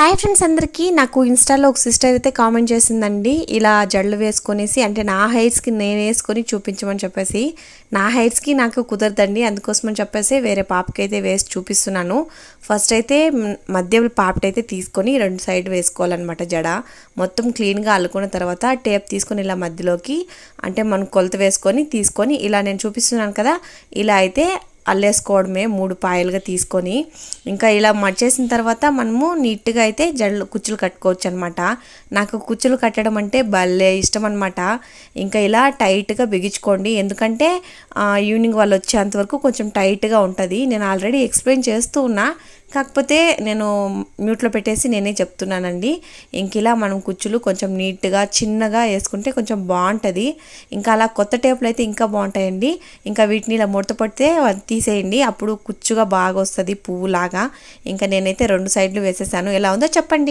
Hi friends అందరికీ నాకు ఇన్స్టాలో ఒక సిస్టర్ అయితే కామెంట్ చేసిందండి. ఇలా జడలు వేసుకొనేసి అంటే నా హెయిర్స్కి నేను వేసుకొని చూపించమని చెప్పేసి. నా హెయిర్స్కి నాకు కుదరదండి. అందుకోసమని చెప్పేసి వేరే పాపకి అయితే వేసి చూపిస్తున్నాను. ఫస్ట్ అయితే మ్, మధ్య పాపటైతే తీసుకొని రెండు సైడ్ వేసుకోవాలన్నమాట జడ. మొత్తం క్లీన్గా అల్లుకున్న తర్వాత టేప్ తీసుకొని ఇలా మధ్యలోకి అంటే మనం కొలత వేసుకొని తీసుకొని ఇలా నేను చూపిస్తున్నాను కదా. ఇలా అయితే అల్లేసుకోవడమే మూడు పాయలుగా తీసుకొని ఇంకా ఇలా మడిచేసిన తర్వాత మనము నీట్గా అయితే జడలు కుచ్చులు కట్టుకోవచ్చు అనమాట నాకు కుచ్చులు కట్టడం అంటే భలే ఇష్టం అనమాట ఇంకా ఇలా టైట్గా బిగించుకోండి. ఎందుకంటే ఈవినింగ్ వాళ్ళు వచ్చేంత వరకు కొంచెం టైట్గా ఉంటుంది. నేను ఆల్రెడీ ఎక్స్ప్లెయిన్ చేస్తూ ఉన్నా. కాకపోతే నేను మ్యూట్లో పెట్టేసి నేనే చెప్తున్నానండి. ఇంక ఇలా మనం కుచ్చులు కొంచెం నీట్గా చిన్నగా వేసుకుంటే కొంచెం బాగుంటుంది. ఇంకా అలా కొత్త టేపులు అయితే ఇంకా బాగుంటాయండి. ఇంకా వీటిని ఇలా ముడత పడితే తీసేయండి. అప్పుడు కుచ్చుగా బాగా వస్తుంది పువ్వులాగా. ఇంకా నేనైతే రెండు సైడ్లు వేసేసాను. ఎలా ఉందో చెప్పండి.